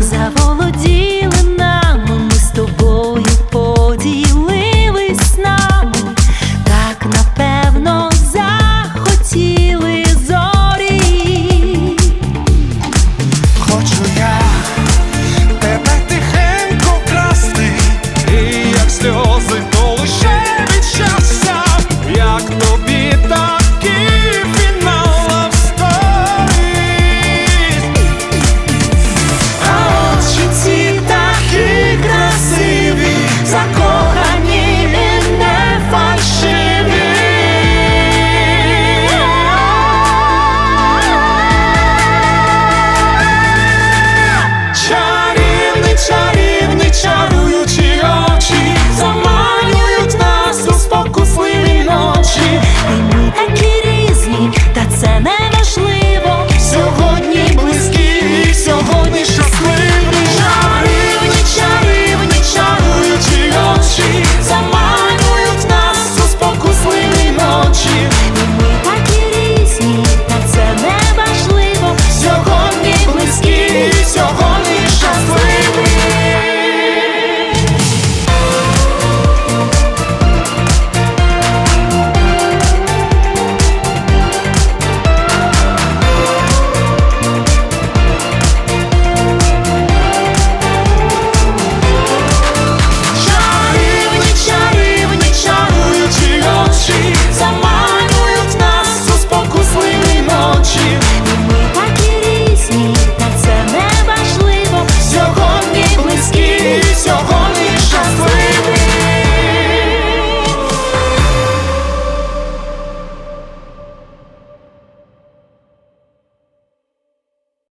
заволоділи нами, ми з тобою поділили.